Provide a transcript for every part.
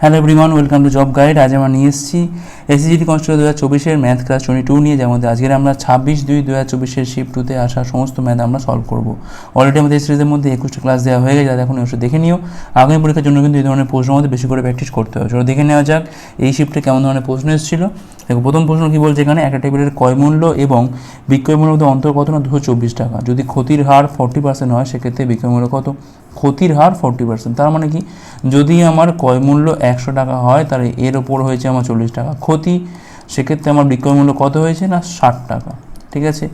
Hello everyone welcome to job guide আজ আমরা নিয়ে এসেছি এসএসজিটি কনস্টেবল দু হাজার চব্বিশের ম্যাথ ক্লাস টোয়েন্টি টু নিয়ে যেমন আজকের আমরা ছাব্বিশ দুই দু হাজার চব্বিশের শিফট টুতে আসা সমস্ত ম্যাথ আমরা সলভ করব। অলরেডি আমাদের সিরিজের মধ্যে একুশটা ক্লাস দেওয়া হয়ে গেছে এখন অবশ্যই দেখে নিও। আগামী পরীক্ষার জন্য কিন্তু এই ধরনের প্রশ্ন আমাদের বেশি করে প্র্যাকটিস করতে হবে। চলো দেখে নেওয়া যাক এই শিফটে কেমন ধরনের প্রশ্ন এসেছিল। দেখো, প্রথম প্রশ্ন কী বলছে এখানে? একটা টেবিলের ক্রয় মূল্য এবং বিক্রয় মূল্য মধ্যে অন্তর কত না দুশো চব্বিশ টাকা? যদি ক্ষতির হার ফর্টি পার্সেন্ট হয়, সেক্ষেত্রে বিক্রয় মূল্য কত? ক্ষতির হার ফর্টি পার্সেন্ট তার মানে কি? যদি আমার ক্রয় মূল্য একশো টাকা হয়, তাহলে এর ওপর হয়েছে আমার চল্লিশ টাকা। ক্ষতি, সেক্ষেত্রে আমার বিক্রয় মূল্য কত হয়েছে না? ষাট টাকা। ঠিক আছে?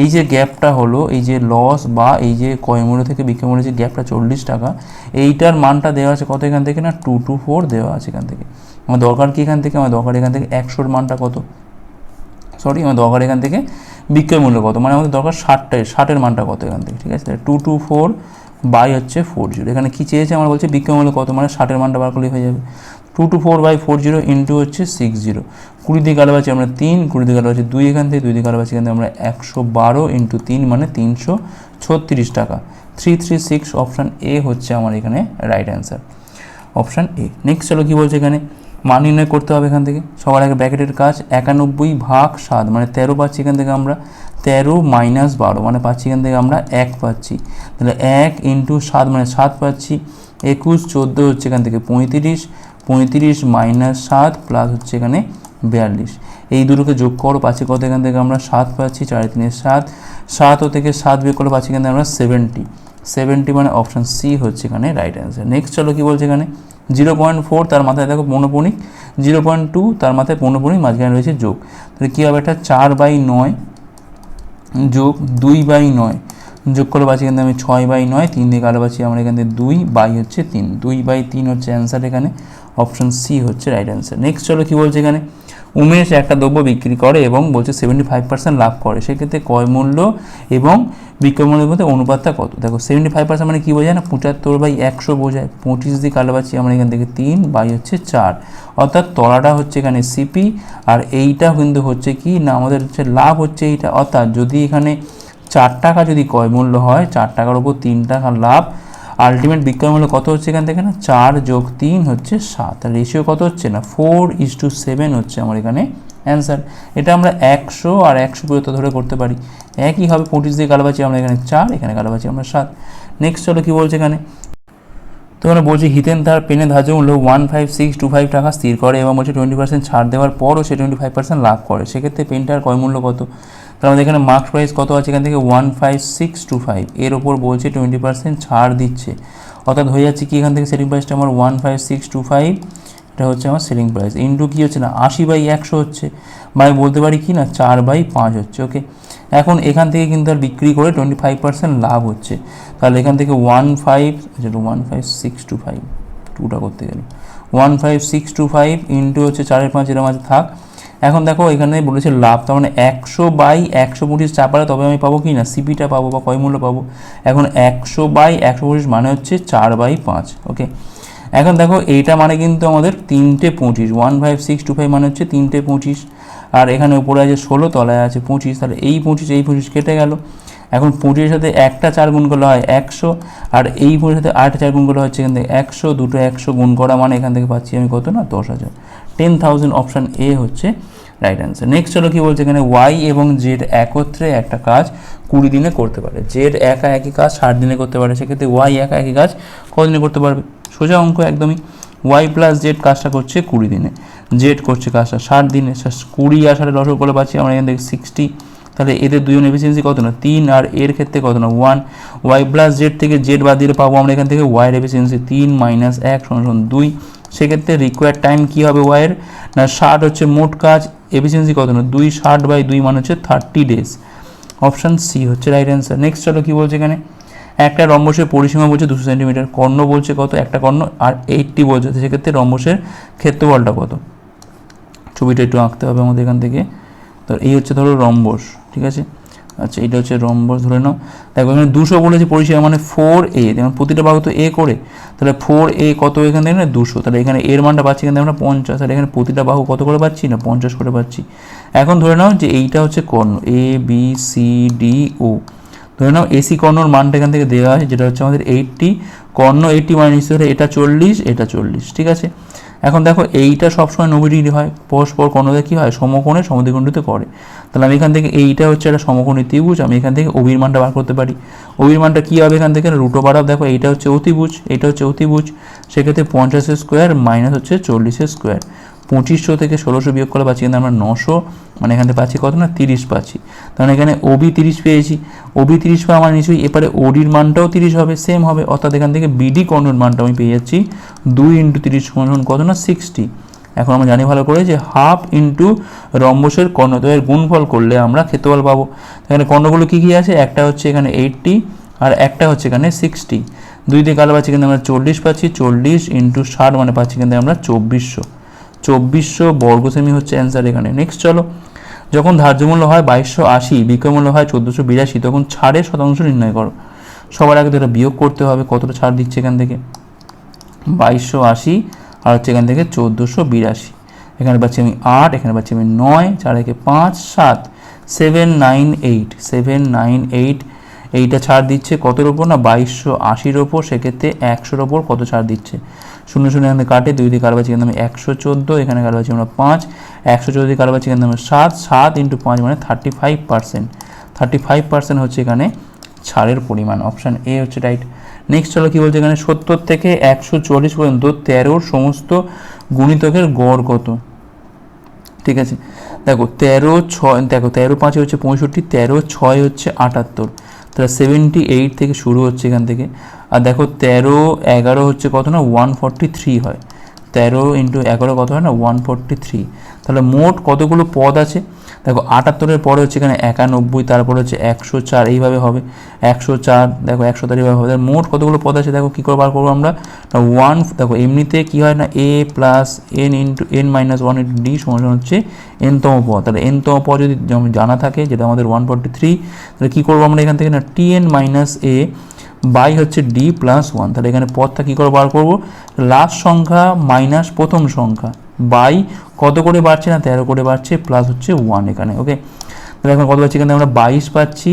এই যে গ্যাপটা হলো, এই যে লস বা এই যে ক্রয় মূল্য থেকে বিক্রয় মূল্য যে গ্যাপটা চল্লিশ টাকা, এইটার মানটা দেওয়া আছে কত এখান থেকে না? টু টু ফোর দেওয়া আছে এখান থেকে। আমার দরকার কি এখান থেকে? আমার দরকার এখান থেকে একশোর মানটা কত? সরি আমার দরকার এখান থেকে বিক্রয় মূল্য কত? মানে আমাদের দরকার ষাটটায়, ষাটের মানটা কত এখান থেকে? ঠিক আছে? টু টু ফোর বাই হচ্ছে ফোর জিরো এখানে কী চেয়েছে আমরা বলছি বিক্রয় মূল্য কত? মানে ষাটের মানটা বার করলে হয়ে যাবে। Two two four by four zero into হচ্ছে সিক্স জিরো কুড়ি দিকে আলো পাচ্ছি আমরা তিন কুড়ি দিকে আলো পাচ্ছি দুই এখান থেকে, দুই দিকে আলো পাচ্ছি এখান থেকে আমরা একশো বারো ইন্টু তিন মানে তিনশো ছত্রিশ টাকা। Three three six option A হচ্ছে আমার এখানে right answer option A next চলো কী বলছে এখানে? মান নির্ণয় করতে হবে এখান থেকে। সবার আগে ব্র্যাকেটের কাজ একানব্বই ভাগ সাত মানে তেরো পাচ্ছি এখান থেকে আমরা। তেরো মাইনাস বারো মানে পাচ্ছি এখান থেকে আমরা এক পাচ্ছি। তাহলে এক ইন্টু সাত মানে সাত পাচ্ছি। একুশ, চোদ্দ হচ্ছে এখান থেকে পঁয়ত্রিশ। পঁয়ত্রিশ মাইনাস সাত প্লাস হচ্ছে এখানে বিয়াল্লিশ। এই দুটোকে যোগ করো, পাচ্ছি কত এখান থেকে আমরা? সাত পাচ্ছি, চার তিনে সাত। সাত ও থেকে সাত বিয়োগ করলে পাচ্ছি এখান থেকে আমরা সেভেন্টি। সেভেন্টি মানে অপশান সি হচ্ছে এখানে রাইট অ্যান্সার নেক্সট চলো কী বলছে এখানে? জিরো পয়েন্ট ফোর তার মাথায় দেখো পৌনপণিক জিরো পয়েন্ট টু তার মাথায় পৌনপণিক মাঝখানে রয়েছে যোগ। তাহলে কী হবে এটা? চার বাই নয় যোগ দুই বাই নয়। যোগ করে পাচ্ছি এখান আমি ছয় বাই নয়, তিন দিকে আলো পাচ্ছি আমরা এখান থেকে দুই বাই হচ্ছে তিন। দুই বাই তিন হচ্ছে অ্যান্সার এখানে অপশন সি হচ্ছে রাইট অ্যান্সার নেক্সট চলো কী বলছে এখানে? উমেশ একটা দ্রব্য বিক্রি করে এবং বলছে সেভেন্টি ফাইভ পার্সেন্ট লাভ করে। সেক্ষেত্রে ক্রয় মূল্য এবং বিক্রয় মূল্যের মধ্যে অনুপাতটা কত? দেখো সেভেন্টি ফাইভ পার্সেন্ট মানে কী বোঝায় না? পঁচাত্তর বাই একশো বোঝায়। পঁচিশ আলো পাচ্ছি আমরা এখান থেকে তিন বাই হচ্ছে চার। অর্থাৎ তলাটা হচ্ছে এখানে সিপি আর এইটা কিন্তু হচ্ছে কি? না, আমাদের হচ্ছে লাভ হচ্ছে এইটা। অর্থাৎ যদি এখানে চার টাকা যদি ক্রয় মূল্য হয়, চার টাকার উপর তিন টাকা লাভ আলটিমেট বিক্রয় মূল্য কত হচ্ছে এখান থেকে না? চার যোগ তিন হচ্ছে সাত। আর রেশিও কত হচ্ছে না? ফোর ইস টু সেভেন হচ্ছে আমার এখানে অ্যান্সার এটা আমরা একশো আর একশো পর্যন্ত ধরে করতে পারি। একই হবে পঁচিশ দিয়ে কালাবাছি আমরা এখানে চার, এখানে কালাবাছি আমরা সাত। নেক্সট চলো কী বলছে এখানে? তো আমরা বলছি হিতেন তার পেনে ধার্য মূল্য one five six two five টাকা স্থির করে এবং বলছে টোয়েন্টি পার্সেন্ট ছাড় দেওয়ার পরও সে টোয়েন্টি ফাইভ পার্সেন্ট লাভ করে। সেক্ষেত্রে পেনটার ক্রয় মূল্য কত? তার আমাদের এখানে মার্কস প্রাইস কত আছে এখান থেকে? One five six two five এর ওপর বলছে টোয়েন্টি পার্সেন্ট ছাড় দিচ্ছে। অর্থাৎ হয়ে যাচ্ছে কি? এখান থেকে সেলিং প্রাইসটা আমার one five six two five এটা হচ্ছে আমার সেলিং প্রাইস ইন্টু কী হচ্ছে না? আশি বাই একশো হচ্ছে। আমি বলতে পারি কি না? চার বাই পাঁচ হচ্ছে ওকে এখন এখান থেকে কিন্তু আর বিক্রি করে টোয়েন্টি ফাইভ পার্সেন্ট লাভ হচ্ছে। তাহলে এখান থেকে ওয়ান ফাইভ যেটা one five six two five টুটা করতে গেলে। One five six two five into হচ্ছে চারের পাঁচ, এর মাঝে থাক। এখন দেখো এখানে বলেছে লাভ, তার মানে একশো বাই একশো পঁচিশ চাপালে তবে আমি পাবো কি না? সিপিটা পাবো বা কয় মূল্য পাবো। এখন একশো বাই একশো পঁচিশ মানে হচ্ছে চার বাই পাঁচ ওকে এখন দেখো এইটা মানে কিন্তু আমাদের তিনটে পঁচিশ one five six two five মানে হচ্ছে তিনটে পঁচিশ, আর এখানে উপরে আছে ষোলো, তলায় আছে পঁচিশ, তাহলে এই পঁচিশ এই পঁচিশ কেটে গেল। এখন পঁচিশের সাথে একটা চার গুণ করলে হয় একশো, আর এই পঁচিশের সাথে আটটা চার গুণ করলে হচ্ছে এখান থেকে একশো, দুটো একশো গুণ করা মানে এখান থেকে পাচ্ছি আমি কত না? দশ হাজার। টেন থাউজেন্ড অপশান এ হচ্ছে রাইট অ্যান্সার নেক্সট চলো কী বলছে এখানে ওয়াই এবং জেড একত্রে একটা কাজ কুড়ি দিনে করতে পারে। জেড একা একই কাজ ষাট দিনে করতে পারে। সেক্ষেত্রে ওয়াই একা একই কাজ কদিনে করতে পারবে? সোজা অঙ্ক একদমই। ওয়াই প্লাস জেড কাজটা করছে কুড়ি দিনে। জেড করছে কাজটা ষাট দিনে। কুড়ি আর ষাটে লসক করে পাচ্ছি আমরা এখান থেকে সিক্সটি তাহলে এদের দুজন এফিসিয়েন্সি কত না? তিন আর এর ক্ষেত্রে কত না? ওয়ান ওয়াই প্লাস জেড থেকে জেড বাদ দিলে পাবো আমরা এখান থেকে ওয়াইয়ের এফিসিয়েন্সি তিন মাইনাস এক সমান দুই। সেক্ষেত্রে রিকোয়ার্ড টাইম কী হবে ওয়াইয়ের না ষাট হচ্ছে মোট কাজ এফিসিয়েন্সি কত? না, দুই ষাট বাই দুই মানে হচ্ছে থার্টি ডেজ অপশান সি হচ্ছে রাইট অ্যান্সার নেক্সট চলো কী বলছে এখানে? একটা রম্বসের পরিসীমা বলছে দুশো সেন্টিমিটার কর্ণ বলছে কত? একটা কর্ণ আর এইটটি বলছে। সেক্ষেত্রে রম্বসের ক্ষেত্রফলটা কত? ছবিটা একটু আঁকতে হবে আমাদের এখান থেকে। তো এই হচ্ছে ধরো রম্বস, ঠিক আছে? আচ্ছা এটা হচ্ছে রম্বস, ধরে নাও। দেখো, এখানে দুশো বলেছে পরিষেবা মানে ফোর এ যেমন প্রতিটা বাহু তো এ করে, তাহলে ফোর এ কত এখান? থেকে না দুশো। তাহলে এখানে এর মানটা পাচ্ছি থেকে আমরা পঞ্চাশ। তাহলে এখানে প্রতিটা বাহু কত করে পাচ্ছি? না, পঞ্চাশ করে পাচ্ছি। এখন ধরে নাও যে এইটা হচ্ছে কর্ণ এ বি সি ডি ও ধরে নাও এসি কর্ণর মানটা এখান থেকে দেওয়া আছে, যেটা হচ্ছে আমাদের এইটটি কর্ণ এইটটি মানে নিশ্চিত হলে এটা চল্লিশ এটা চল্লিশ, ঠিক আছে? এখন দেখো এইটা সবসময় নব্বই ডিগ্রি হয়, পরস্পর কর্ণদের কী হয়? সমকোণে সমদ্বিখণ্ডিত করে তাহলে আমি এখান থেকে এইটা হচ্ছে একটা সমকোণী ত্রিভুজ, আমি এখান থেকে অভির মানটা বার করতে পারি। অভির মানটা কী হবে এখান থেকে? রুটো বার দেখো এইটা হচ্ছে অতিভুজ এটা হচ্ছে অতিভুজ। সেক্ষেত্রে পঞ্চাশের স্কোয়ার মাইনাস হচ্ছে চল্লিশের স্কোয়ার। পঁচিশশো থেকে ষোলোশো বিয়োগ করে পাচ্ছি কিন্তু আমরা নশো মানে এখানে পাচ্ছি কত না? তিরিশ পাচ্ছি। তাহলে এখানে ওবি তিরিশ পেয়েছি। ওবি তিরিশ পাওয়া আমার নিশ্চয়ই এবারে ওডির মানটাও তিরিশ হবে সেম হবে। অর্থাৎ এখান থেকে বিডি কর্ণের মানটা আমি পেয়ে যাচ্ছি দুই ইন্টু তিরিশ কত না? সিক্সটি। এখন আমরা জানি ভালো করে যে হাফ ইন্টু রম্বসের কর্ণদ্বয়ের গুণফল করলে আমরা ক্ষেত্রফল পাবো। এখানে কর্ণগুলো কী কী আছে? একটা হচ্ছে এখানে এইটটি আর একটা হচ্ছে এখানে সিক্সটি। দুই দিয়ে কালো পাচ্ছি কিন্তু আমরা চল্লিশ পাচ্ছি। চল্লিশ ইন্টু ষাট মানে পাচ্ছি কিন্তু আমরা চব্বিশশো। চব্বিশশো বর্গ সেমি হচ্ছে অ্যান্সার এখানে। নেক্সট চলো। যখন ধার্য মূল্য হয় বাইশশো আশি, বিক্রয় মূল্য হয় চোদ্দোশো বিরাশি, তখন ছাড়ের শতাংশ নির্ণয় করো। সবার আগে তো এটা বিয়োগ করতে হবে, কতটা ছাড় দিচ্ছে এখান থেকে? বাইশশো আশি আর হচ্ছে এখান থেকে চোদ্দোশো বিরাশি। এখানে পাচ্ছি আমি আট, এখানে পাচ্ছি আমি নয়, চার একে পাঁচ, সাত। Seven nine eight seven nine eight এইটা ছাড় দিচ্ছে কতর ওপর? না, বাইশশো আশির ওপর, সেক্ষেত্রে একশোর ওপর কত ছাড় দিচ্ছে? শূন্য শূন্য এখানে কাটে, দুই দিয়ে কারও পাচ্ছি কিন্তু একশো চোদ্দ, এখানে কারও পাচ্ছি আমরা পাঁচ, একশো চোদ্দ দিয়ে কারও পাচ্ছি কিন্তু আমরা সাত সাত ইন্টু পাঁচ মানে thirty five percent thirty five percent হচ্ছে এখানে ছাড়ের পরিমাণ অপশান এ হচ্ছে রাইট নেক্সট চলো কী বলছে এখানে? সত্তর থেকে একশো চল্লিশ পর্যন্ত তেরোর সমস্ত গুণিতকের গড় কত? ঠিক আছে? দেখো, তেরো ছয়, দেখো, তেরো পাঁচে হচ্ছে পঁয়ষট্টি, তেরো ছয় হচ্ছে আটাত্তর। তাহলে সেভেন্টি এইট থেকে শুরু হচ্ছে এখান থেকে। আর দেখো তেরো, এগারো হচ্ছে কত না? ওয়ান ফর্টি থ্রি হয়। তেরো ইন্টু এগারো কত হয় না? ওয়ান ফর্টি থ্রি তাহলে মোট কতগুলো পদ আছে? দেখো আটাত্তরের পরে হচ্ছে এখানে একানব্বই, তারপরে হচ্ছে একশো চার, এইভাবে হবে। একশো চার, দেখো একশো চার এইভাবে হবে। মোট কতগুলো পদ আছে? দেখো কী করে বার করব আমরা? ওয়ান দেখো এমনিতে কী হয় না? A plus N into N minus one into D সমান হচ্ছে এনতম পদ। তাহলে এনতম পদ যদি জানা থাকে, যেটা আমাদের ওয়ান ফর্টি থ্রি তাহলে কী করব আমরা এখান থেকে? না T N minus A by হচ্ছে ডি প্লাস ওয়ান তাহলে এখানে পদটা কী করে বার করব? লাস্ট সংখ্যা মাইনাস প্রথম সংখ্যা। বাই কত করে বাড়ছে না? তেরো করে বাড়ছে প্লাস হচ্ছে ওয়ান এখানে ওকে তাহলে এখন কত পাচ্ছি? এখানে আমরা বাইশ পাচ্ছি,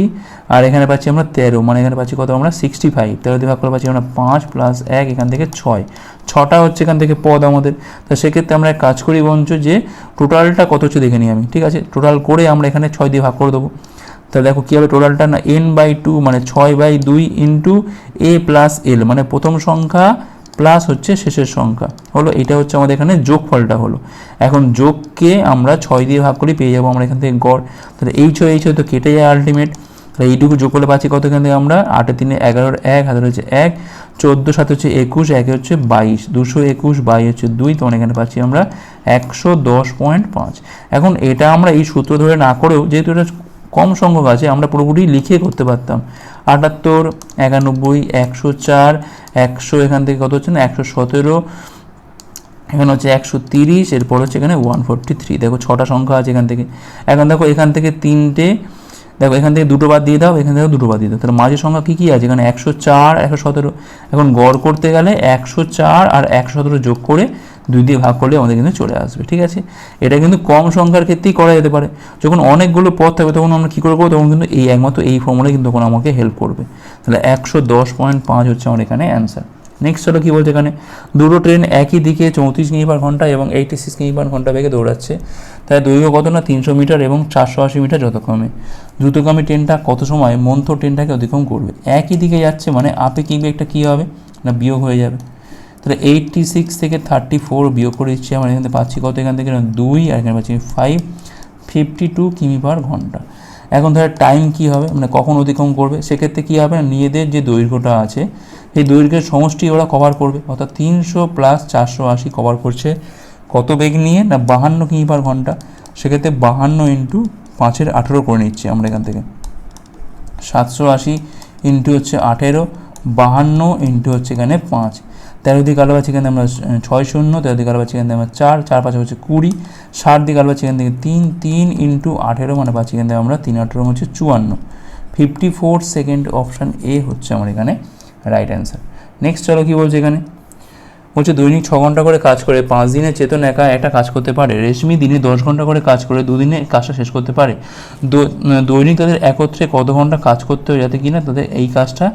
আর এখানে পাচ্ছি আমরা তেরো। মানে এখানে পাচ্ছি কত? আমরা সিক্সটি ফাইভ তেরো দিয়ে ভাগ করে পাচ্ছি আমরা পাঁচ প্লাস এক, এখান থেকে ছয়। ছটা হচ্ছে এখান থেকে পদ আমাদের। তো সেক্ষেত্রে আমরা এক কাজ করি বঞ্চ যে টোটালটা কত হচ্ছে দেখে নিই আমি, ঠিক আছে? টোটাল করে আমরা এখানে ছয় দিয়ে ভাগ করে দেবো। তাহলে দেখো কী হবে টোটালটা না এন বাই টু মানে ছয় বাই দুই ইন্টু এ প্লাস এল মানে প্রথম সংখ্যা প্লাস হচ্ছে শেষের সংখ্যা। হলো, এটা হচ্ছে আমাদের এখানে যোগফলটা হলো। এখন যোগকে আমরা ছয় দিয়ে ভাগ করে, পেয়ে যাব আমরা এখান থেকে গড়। তাহলে এই ছয় এই ছয় তো কেটে যায় আলটিমেট তাহলে এইটুকু যোগ করলে পাচ্ছি কত এখান থেকে আমরা? আটে তিনে এগারোর এক হাজার হচ্ছে এক। চোদ্দ সাথে হচ্ছে একুশ, একে হচ্ছে বাইশ। দুশো একুশ, বাই হচ্ছে দুই তখন এখানে পাচ্ছি আমরা একশো দশ পয়েন্ট পাঁচ। এখন এটা আমরা এই সূত্র ধরে না করেও, যেহেতু এটা কম সংখ্যক আছে, আমরা পুরোপুরি লিখে করতে পারতাম। আটাত্তর, একানব্বই, একশো চার, একশো এখান থেকে কত হচ্ছে না? একশো সতেরো, এখানে হচ্ছে একশো তিরিশ, এরপর হচ্ছে এখানে ওয়ান ফোরটি থ্রি দেখো ছটা সংখ্যা আছে এখান থেকে। এখন দেখো এখান থেকে তিনটে, দেখো এখান থেকে দুটো বাদ দিয়ে দাও, এখান থেকে দুটো বাদ দিয়ে দাও। তাহলে মাঝের সংখ্যা কী কী আছে? এখানে একশো চার, একশো সতেরো। এখন গড় করতে গেলে একশো চার আর একশো সতেরো যোগ করে দুই দিয়ে ভাগ করলে আমাদের কিন্তু চলে আসবে, ঠিক আছে? এটা কিন্তু কম সংখ্যার ক্ষেত্রেই করা যেতে পারে। যখন অনেকগুলো পথ থাকবে, তখন আমরা কী করব? তখন কিন্তু এই একমাত্র এই ফর্মুলা কিন্তু তখন আমাকে হেল্প করবে। তাহলে একশো দশ পয়েন্ট পাঁচ হচ্ছে আমার এখানে অ্যান্সার নেক্সট হলো কী বলছে এখানে? দুটো ট্রেন একই দিকে চৌত্রিশ কিমি পার ঘণ্টা এবং এইটি সিক্স কিমি পার ঘণ্টা বেগে দৌড়াচ্ছে। তাই দৈর্ঘ্য কত না? তিনশো মিটার এবং চারশো আশি মিটার যথাক্রমে। দ্রুতগামী ট্রেনটা কত সময়? মন্থ ট্রেনটাকে অতিক্রম করবে। একই দিকে যাচ্ছে মানে আপে আপেক্ষিক একটা কী হবে? না বিয়োগ হয়ে যাবে। তাহলে এইটটি সিক্স থেকে থার্টি ফোর বিয়োগ করে দিচ্ছি আমরা, এখানে পাচ্ছি কত? এখান থেকে দুই, আর এখানে পাচ্ছি ফাইভ ফিফটি টু কিমি পার ঘণ্টা। এখন ধরো টাইম কী হবে? মানে কখন অতিক্রম করবে? সেক্ষেত্রে কী হবে না? নিজেদের যে দৈর্ঘ্যটা আছে, সেই দৈর্ঘ্যের সমষ্টি ওরা কভার করবে। অর্থাৎ তিনশো প্লাস চারশো আশি কভার করছে। কত বেগ নিয়ে? না, বাহান্ন কিমি পার ঘণ্টা। সেক্ষেত্রে বাহান্ন ইন্টু পাঁচের আঠেরো করে নিচ্ছি আমরা এখান থেকে। সাতশো আশি ইন্টু হচ্ছে আঠেরো, বাহান্ন ইন্টু হচ্ছে এখানে পাঁচ। তেরো দিকে আলো আছে এখানে আমরা ছয় শূন্য, তেরো দিকে আলো পাচ্ছি এখানে আমরা চার চার পাঁচ হচ্ছে কুড়ি, ষাট দিকে আলো আছে এখান থেকে তিন তিন ইন্টু আঠেরো মানে পাঁচ এখান থেকে আমরা তিন, আঠেরো হচ্ছে চুয়ান্ন। Fifty four second option A হচ্ছে আমার এখানে রাইট অ্যান্সার নেক্সট চলো কী বলছে এখানে? বলছে দৈনিক ছ ঘণ্টা করে কাজ করে, পাঁচ দিনে চেতন একা একটা কাজ করতে পারে, রেশমি দিনে দশ ঘণ্টা করে কাজ করে, দুদিনে কাজটা শেষ করতে পারে। দৈনিক তাদের একত্রে কত ঘণ্টা কাজ করতে হয় যাতে কিনা তাদের এই কাজটা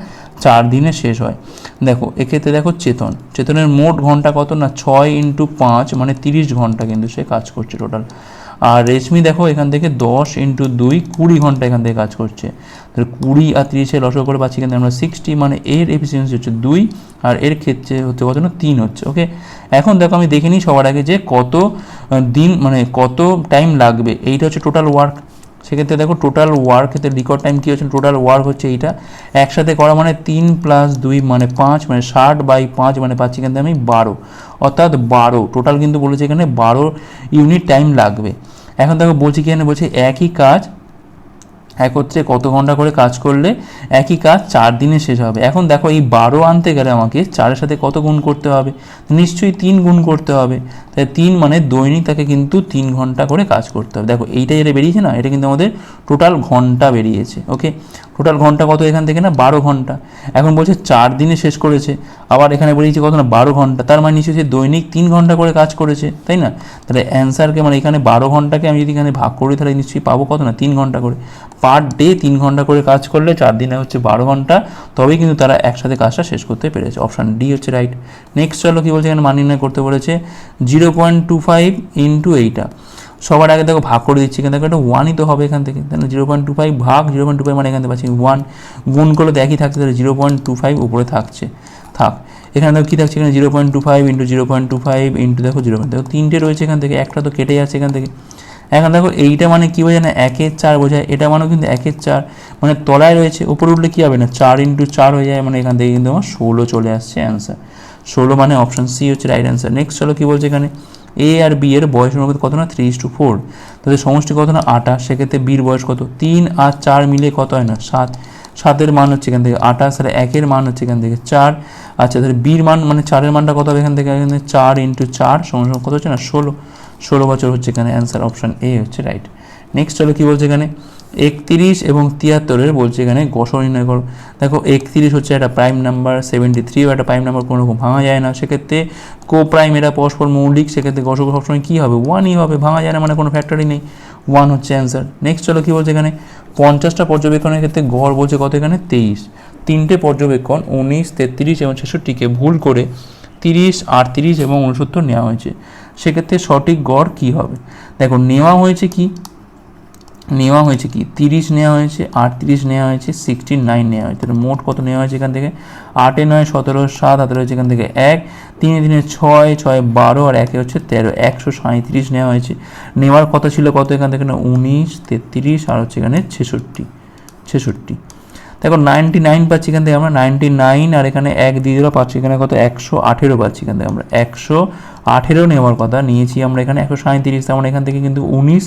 চার দিনে শেষ হয়। দেখো, এক্ষেত্রে দেখো চেতন। চেতনের মোট ঘণ্টা কত না? ছয় ইন্টু পাঁচ মানে তিরিশ ঘণ্টা কিন্তু সে কাজ করছে টোটাল আর রেশমি দেখো, এখান থেকে দশ ইন্টু দুই, কুড়ি ঘণ্টা এখান থেকে কাজ করছে। তাহলে কুড়ি আর তিরিশে লসক করে পাচ্ছি কিন্তু আমরা সিক্সটি মানে এর এফিসিয়েন্সি হচ্ছে দুই, আর এর ক্ষেত্রে হচ্ছে কত? না তিন হচ্ছে ওকে এখন দেখো, আমি দেখে নিই সবার আগে যে কত দিন মানে কত টাইম লাগবে। এইটা হচ্ছে টোটাল ওয়ার্ক সেক্ষেত্রে দেখো টোটাল ওয়ার্ক ক্ষেত্রে রেকর্ড টাইম কী হচ্ছে? টোটাল ওয়ার্ক হচ্ছে এইটা। একসাথে করা মানে তিন প্লাস দুই মানে পাঁচ মানে ষাট বাই পাঁচ মানে পাচ্ছি কিন্তু আমি বারো। অর্থাৎ বারো। টোটাল কিন্তু বলেছে এখানে বারো ইউনিট টাইম লাগবে। এখন দেখো বলছি কি বলছে একই কাজ একত্রে কত ঘণ্টা করে কাজ করলে একই কাজ চার দিনে শেষ হবে? এখন দেখো এই বারো আনতে গেলে আমাকে চারের সাথে কত গুণ করতে হবে? নিশ্চয়ই তিন গুণ করতে হবে। তাই তিন মানে দৈনিক তাকে কিন্তু তিন ঘণ্টা করে কাজ করতে হবে। দেখো এইটা যেটা বেরিয়েছে না? এটা কিন্তু আমাদের টোটাল ঘণ্টা বেরিয়েছে ওকে টোটাল ঘণ্টা কত এখান থেকে না? বারো ঘণ্টা। এখন বলছে চার দিনে শেষ করেছে। আবার এখানে বেরিয়েছে কত না? বারো ঘণ্টা। তার মানে নিশ্চয়ই দৈনিক তিন ঘণ্টা করে কাজ করেছে, তাই না? তাহলে অ্যান্সারকে মানে এখানে বারো ঘন্টাকে আমি যদি এখানে ভাগ করি তাহলে নিশ্চয়ই পাবো কত না? তিন ঘণ্টা করে। পার ডে তিন ঘণ্টা করে কাজ করলে চার দিনে হচ্ছে বারো ঘণ্টা। তবেই কিন্তু তারা একসাথে কাজটা শেষ করতে পেরেছে। অপশান ডি হচ্ছে রাইট নেক্সট চলো কী বলছে এখানে? মান নির্ণয় করতে বলেছে zero point two five into এইটা সবার আগে দেখো ভাগ করে দিচ্ছি এখানে। দেখো একটা ওয়ানই তো হবে এখান থেকে। না জিরো পয়েন্ট টু ফাইভ ভাগ জিরো পয়েন্ট টু ফাইভ মানে এখান থেকে পাচ্ছি ওয়ান গুণ করলে তো একই থাকছে, তাহলে জিরো পয়েন্ট টু ফাইভ উপরে থাকছে। থাক। এখানে দেখো কী থাকছে এখানে? Zero point two five into zero point two five into দেখো জিরো পয়েন্ট দেখো তিনটে রয়েছে এখান থেকে। একটা তো কেটে যাচ্ছে এখান থেকে। এখন দেখো এইটা মানে কী বোঝায় না একের চার বোঝায়, এটা মানেও কিন্তু একের চার। মানে তলায় রয়েছে, উপরে উঠলে কী হবে না, চার ইন্টু চার হয়ে যায় মানে এখান থেকে কিন্তু আমার ষোলো চলে আসছে অ্যান্সার ষোলো মানে অপশান সি হচ্ছে রাইট অ্যান্সার নেক্সট চলো কী বলছে এখানে? এ আর বি এর বয়স অনুপাত কত না? থ্রি টু ফোর তাদের সমষ্টি কত না? আটাশ সেক্ষেত্রে বির বয়স কত? তিন আর চার মিলে কত হয় না? সাত। সাতের মান হচ্ছে এখান থেকে আটাশ আর একের মান হচ্ছে এখান থেকে চার। আচ্ছা তাহলে বির মান মানে চারের মানটা কত হবে এখান থেকে? এখানে চার ইন্টু চার সমান কত হচ্ছে না? ষোলো। ষোলো বছর হচ্ছে এখানে অ্যান্সার অপশান এ হচ্ছে রাইট নেক্সট চলো কী বলছে এখানে? একত্রিশ এবং তিয়াত্তরের বলছে এখানে গসর নির্ণয় করো। দেখো, একত্রিশ হচ্ছে একটা প্রাইম নাম্বার সেভেন্টি থ্রিও একটা প্রাইম নাম্বার কোনো রকম ভাঙা যায় না। সেক্ষেত্রে কো প্রাইম এরা পরস্পর মৌলিক, সেক্ষেত্রে গসক সবসময় কী হবে? ওয়ানই হবে, ভাঙা যায় না মানে কোনো ফ্যাক্টরি নেই। ওয়ান হচ্ছে অ্যান্সার নেক্সট চলো কী বলছে এখানে? পঞ্চাশটা পর্যবেক্ষণের ক্ষেত্রে গড় বলছে কত এখানে? তেইশ। তিনটে পর্যবেক্ষণ, উনিশ, তেত্রিশ এবং ছেষট্টিকে ভুল করে তিরিশ, আটত্রিশ এবং উনসত্তর নেওয়া হয়েছে। সেক্ষেত্রে সঠিক গড় কী হবে? দেখো নেওয়া হয়েছে কি? নেওয়া হয়েছে কি? তিরিশ নেওয়া হয়েছে, আটত্রিশ নেওয়া হয়েছে সিক্সটি নাইন নেওয়া হয়েছে। তাহলে মোট কত নেওয়া হয়েছে এখান থেকে? আটে নয়, সতেরো, সাত হাতের হচ্ছে এখান থেকে এক। তিনে দিনে ছয় ছয় বারো আর একে হচ্ছে তেরো। একশো সাঁত্রিশ নেওয়া হয়েছে। নেওয়ার কথা ছিল কত এখান থেকে? না, উনিশ, তেত্রিশ আর হচ্ছে এখানে ছেষট্টি। ছেষট্টি। দেখো নাইনটি নাইন পাচ্ছি এখান থেকে আমরা নাইনটি নাইন আর এখানে এক দিয়ে দিলেও পাচ্ছি এখানে কত? একশো আঠেরো পাচ্ছি এখান থেকে আমরা। একশো আঠেরো নেওয়ার কথা, নিয়েছি আমরা এখানে একশো সাঁত্রিশ তার মানে এখান থেকে কিন্তু উনিশ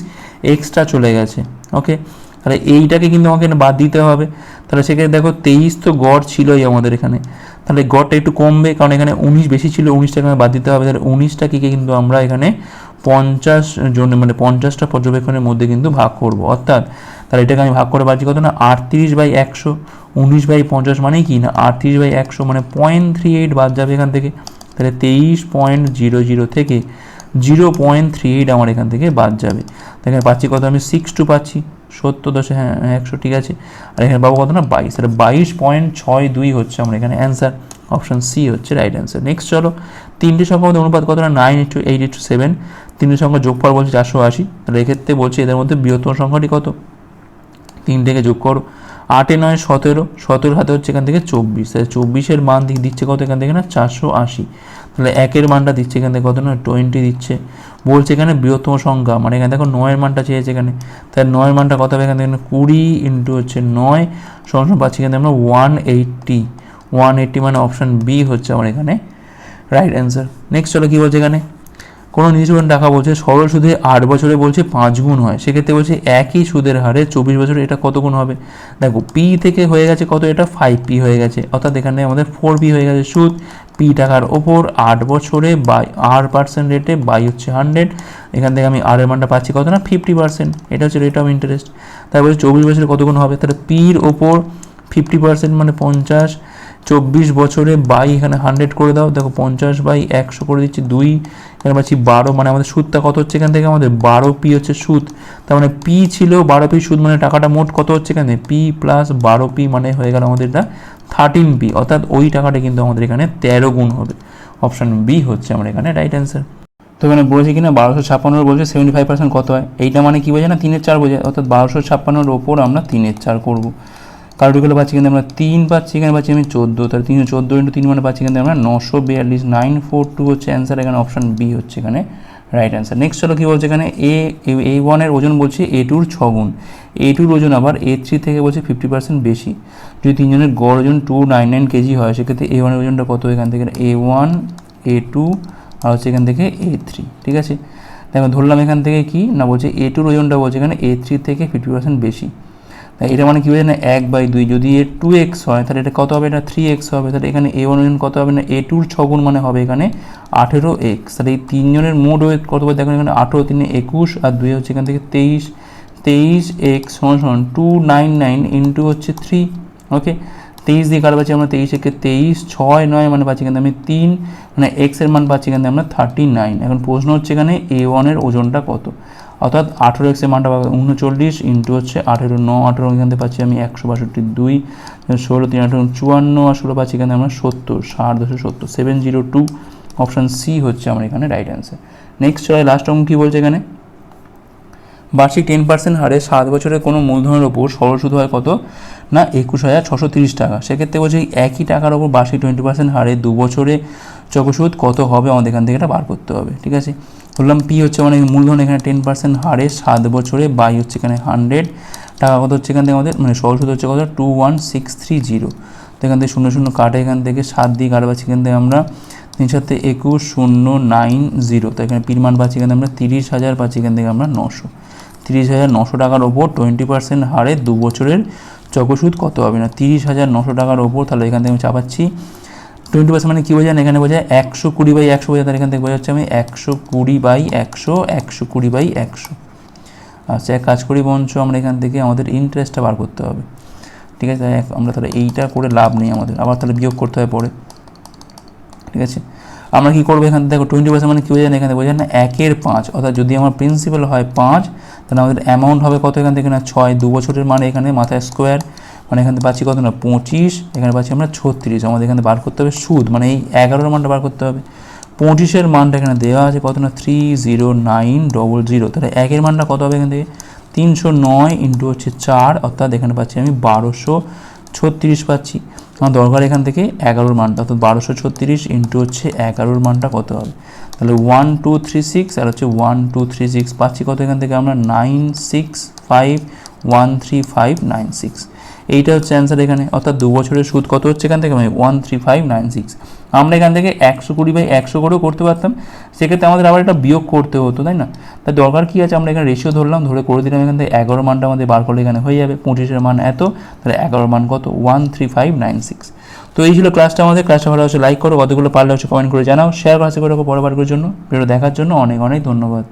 এক্সট্রা চলে গেছে ওকে তাহলে এইটাকে কিন্তু আমাকে বাদ দিতে হবে। তাহলে সেখানে দেখো তেইশ তো গড় ছিলই আমাদের এখানে। তাহলে গড়টা একটু কমবে, কারণ এখানে উনিশ বেশি ছিল, উনিশটাকে বাদ দিতে হবে। তাহলে উনিশটাকে কিন্তু আমরা এখানে পঞ্চাশ জন মানে পঞ্চাশটা পর্যবেক্ষণের মধ্যে কিন্তু ভাগ করব। অর্থাৎ তাহলে এটাকে আমি ভাগ করে পাচ্ছি কত না? আটত্রিশ বাই একশো, উনিশ বাই পঞ্চাশ মানেই কি না? আটত্রিশ বাই একশো মানে পয়েন্ট থ্রি এইট বাদ যাবে এখান থেকে। তাহলে তেইশ পয়েন্ট জিরো জিরো থেকে জিরো পয়েন্ট থ্রি এইট আমার এখান থেকে বাদ যাবে। এখানে পাচ্ছি কত? আমি সিক্স টু পাচ্ছি। সত্তর দশে হ্যাঁ একশো ঠিক আছে। আর এখানে পাবো কত না? বাইশ। তাহলে বাইশ পয়েন্ট ছয় দুই হচ্ছে আমার এখানে অ্যান্সার অপশান সি হচ্ছে রাইট অ্যান্সার নেক্সট চলো। তিনটে সংখ্যার মধ্যে অনুপাত কত না? Nine into eight into seven তিনটে সংখ্যা যোগফল বলছে চারশো আশি। তাহলে এক্ষেত্রে বলছে এদের মধ্যে বৃহত্তম সংখ্যাটি কত? তিন থেকে যোগ করো। আটে নয়, সতেরো সতেরো হাতে হচ্ছে এখান থেকে চব্বিশ। তাহলে চব্বিশের মান দিচ্ছে কত এখান থেকে না? চারশো আশি। তাহলে একের মানটা দিচ্ছে এখান থেকে কত না? টোয়েন্টি দিচ্ছে। বলছে এখানে বৃহত্তম সংখ্যা। মানে এখানে দেখো নয়ের মানটা চেয়েছে এখানে। তাহলে নয়ের মানটা কত হবে এখান থেকে কুড়ি ইন্টু হচ্ছে নয় সমান পাচ্ছি এখানে আমরা ওয়ান এইটটি ওয়ান এইটটি মানে অপশান বি হচ্ছে আমার এখানে রাইট অ্যান্সার নেক্সট চলো কী বলছে এখানে? কোনো নির্দিষ্ট টাকা বলছে সরল সুদে আট বছরে বলছে পাঁচ গুণ হয়। সেক্ষেত্রে বলছে একই সুদের হারে চব্বিশ বছরে এটা কত গুণ হবে? দেখো পি থেকে হয়ে গেছে কত? এটা ফাইভ পি হয়ে গেছে। অর্থাৎ এখানে আমাদের ফোর পি হয়ে গেছে সুদ। পি টাকার ওপর আট বছরে বাই আর পার্সেন্ট রেটে বাই হচ্ছে হান্ড্রেড এখান থেকে আমি আর এর মানটা পাচ্ছি কত না? ফিফটি পার্সেন্ট এটা হচ্ছে রেট অফ ইন্টারেস্ট তারপরে চব্বিশ বছরে কত গুণ হবে? তাহলে পির ওপর ফিফটি পার্সেন্ট মানে পঞ্চাশ। চব্বিশ বছরে বাই এখানে হান্ড্রেড করে দাও। দেখো পঞ্চাশ বাই একশো করে দিচ্ছি দুই। এখানে পাচ্ছি বারো মানে আমাদের সুদটা কত হচ্ছে এখান থেকে? আমাদের বারো পি হচ্ছে সুদ। তার মানে পি ছিল বারো পি সুদ মানে টাকাটা মোট কত হচ্ছে এখানে? পি প্লাস বারো পি মানে হয়ে গেল আমাদের এটা থার্টিন পি অর্থাৎ ওই টাকাটা কিন্তু আমাদের এখানে তেরো গুণ হবে। অপশান বি হচ্ছে আমার এখানে রাইট অ্যান্সার তো এখানে বলেছে কিনা? বারোশো ছাপ্পান্নর বলছে সেভেন্টি ফাইভ পার্সেন্ট কত হয়? এইটা মানে কী বোঝায় না? তিনের চার বোঝে অর্থাৎ বারোশো ছাপ্পান্নর ওপর আমরা তিনের চার করব। কার্ডিগুলো পাচ্ছি কিন্তু আমরা তিন পাচ্ছি এখানে, পাচ্ছি আমি চোদ্দ। তাহলে তিনশো চোদ্দ ইন্টু তিন মানে পাচ্ছি কিন্তু আমরা নশো বিয়াল্লিশ। নাইন ফোর টু হচ্ছে অ্যান্সার এখানে অপশান বি হচ্ছে এখানে রাইট অ্যান্সার নেক্সট চলো কী বলছে এখানে? এ এ ওয়ানের ওজন বলছি এ টুর ছগুণ। এ টুর ওজন আবার এ থ্রি থেকে বলছে ফিফটি পার্সেন্ট বেশি। যদি তিনজনের গড় ওজন টু নাইন নাইন কেজি হয়, সেক্ষেত্রে এ ওয়ানের ওজনটা কত এখান থেকে? এ ওয়ান এ টু আর হচ্ছে এখান থেকে এ থ্রি ঠিক আছে? দেখো, ধরলাম এখান থেকে কি? না, বলছে এ টুর ওজনটা বলছে এখানে এ থ্রি থেকে ফিফটি পার্সেন্ট বেশি। তাই এটা মানে কী হবে না, এক বাই দুই, যদি এ টু এক্স হয়, তাহলে এটা কত হবে? এটা থ্রি এক্স হবে, তাহলে এখানে এ ওয়ান কত হবে না? এ টুর ছগুণ মানে হবে এখানে আঠেরো এক্স তাহলে এই তিনজনের মোট ওয়েট কত হবে? দেখুন এখানে আঠেরো, তিনে, একুশ, আর দুই হচ্ছে এখান থেকে তেইশ। তেইশ এক্স সমান সমান টু নাইন নাইন ইন্টু হচ্ছে থ্রি ওকে তেইশ দিয়ে কার পাচ্ছি আমরা তেইশ একে তেইশ, ছয়, নয় মানে পাচ্ছি এখানে আমি তিন মানে এক্সের মান পাচ্ছি এখানে আমরা থার্টি নাইন এখন প্রশ্ন হচ্ছে এখানে এ ওয়ানের ওজনটা কত? অর্থাৎ আঠেরো এক্সের মানটা পাবো উনচল্লিশ ইন্টু হচ্ছে আঠেরো ন আঠেরো এখান পাচ্ছি আমি একশো বাষট্টি দুই, ষোলো তিন, আঠেরো চুয়ান্ন, আর ষোলো পাচ্ছি এখানে আমরা সত্তর, ষাট, দুশো সত্তর seven zero two option C হচ্ছে আমার এখানে রাইট অ্যান্সার নেক্সট চলে লাস্ট অঙ্ক কী বলছে এখানে? বার্ষিক টেন পার্সেন্ট হারে সাত বছরের কোনো মূলধনের ওপর সরল সুদ হয় কত? না, একুশ হাজার ছশো তিরিশ টাকা। সেক্ষেত্রে বলছে একই টাকার ওপর বার্ষিক টোয়েন্টি পার্সেন্ট হারে দু বছরে চক্রসুদ কত হবে? আমাদের এখান থেকে এটা বার করতে হবে, ঠিক আছে? বললাম, পি হচ্ছে মানে মূলধন এখানে টেন পার্সেন্ট হারে সাত বছরে, বাই হচ্ছে এখানে হান্ড্রেড টাকা কত হচ্ছে এখান থেকে আমাদের মানে সুদ হচ্ছে কত? Two one six three zero তো এখান থেকে শূন্য শূন্য কাটে এখান থেকে সাত দিয়ে কাটা পাচ্ছি এখান থেকে আমরা তিন সাথে একুশ শূন্য নাইন জিরো তো এখানে পির মান পাচ্ছি এখানে আমরা তিরিশ হাজার, পাচ্ছি এখান থেকে আমরা নশো। তিরিশ হাজার নশো টাকার ওপর টোয়েন্টি পার্সেন্ট হারে দু বছরের চক্রসুদ কত হবে? না, তিরিশ হাজার নশো টাকার ওপর তাহলে এখান থেকে আমি চাপাচ্ছি টোয়েন্টি পার্সেন্ট মানে কী বোঝায় এখানে বোঝায় একশো কুড়ি বাই একশো বোঝায়, তাহলে এখান থেকে বোঝাচ্ছে আমি একশো কুড়ি বাই একশো একশো কুড়ি বাই একশো। আচ্ছা এক কাজ করি বঞ্চ আমরা এখান থেকে আমাদের ইন্টারেস্টটা বার করতে হবে। ঠিক আছে আমরা তাহলে এইটা করে লাভ নেই আমাদের। আবার তাহলে বিয়োগ করতে হয় পরে। ঠিক আছে? আমরা কী করব এখান থেকে? দেখো, টোয়েন্টি পার্সেন্ট মানে কী বোঝায় না? থেকে বোঝায় না, একের পাঁচ। অর্থাৎ যদি আমার প্রিন্সিপাল হয় পাঁচ, তাহলে আমাদের অ্যামাউন্ট হবে কত এখান থেকে না? ছয়। দু বছরের মানে এখানে মাথায় স্কোয়ার মানে এখানে পাচ্ছি কত না, পঁচিশ, এখানে পাচ্ছি আমরা ছত্রিশ, আমাদের এখানে বার করতে হবে সুদ মানে এই এগারোর মানটা বার করতে হবে। পঁচিশের মানটা এখানে দেওয়া আছে কত না three zero nine double zero তাহলে একের মানটা কত হবে এখান থেকে? তিনশো নয় ইন্টু হচ্ছে চার, অর্থাৎ এখানে পাচ্ছি আমি বারোশো ছত্রিশ পাচ্ছি। আমার দরকার এখান থেকে এগারোর মানটা, অর্থাৎ বারোশো ছত্রিশ ইন্টু হচ্ছে এগারোর মানটা কত হবে? তাহলে ওয়ান টু থ্রি সিক্স আর হচ্ছে ওয়ান টু থ্রি সিক্স পাচ্ছি কত এখান থেকে আমরা? Nine six five one three five nine six এইটা হচ্ছে অ্যান্সার এখানে। অর্থাৎ দু বছরের সুদ কত হচ্ছে এখান থেকে? মানে one three five nine six আমরা এখান থেকে একশো কুড়ি বাই একশো করেও করতে পারতাম। সেক্ষেত্রে আমাদের আবার একটা বিয়োগ করতে হতো, তাই না? তাই দরকার কী আছে? আমরা এখানে রেশিও ধরলাম, ধরে করে দিলাম এখান থেকে এগারো মানটা আমাদের বার করলে এখানে হয়ে যাবে। পঁচিশের মান এত, তাহলে এগারো মান কত? One three five nine six তো এই ছিল ক্লাসটা আমাদের। ক্লাসটা ভালো হচ্ছে লাইক করো, কতগুলো পারলে হচ্ছে কমেন্ট করে জানাও। শেয়ার করা করে রাখো পরবর্তীর জন্য। ভিডিও দেখার জন্য অনেক অনেক ধন্যবাদ।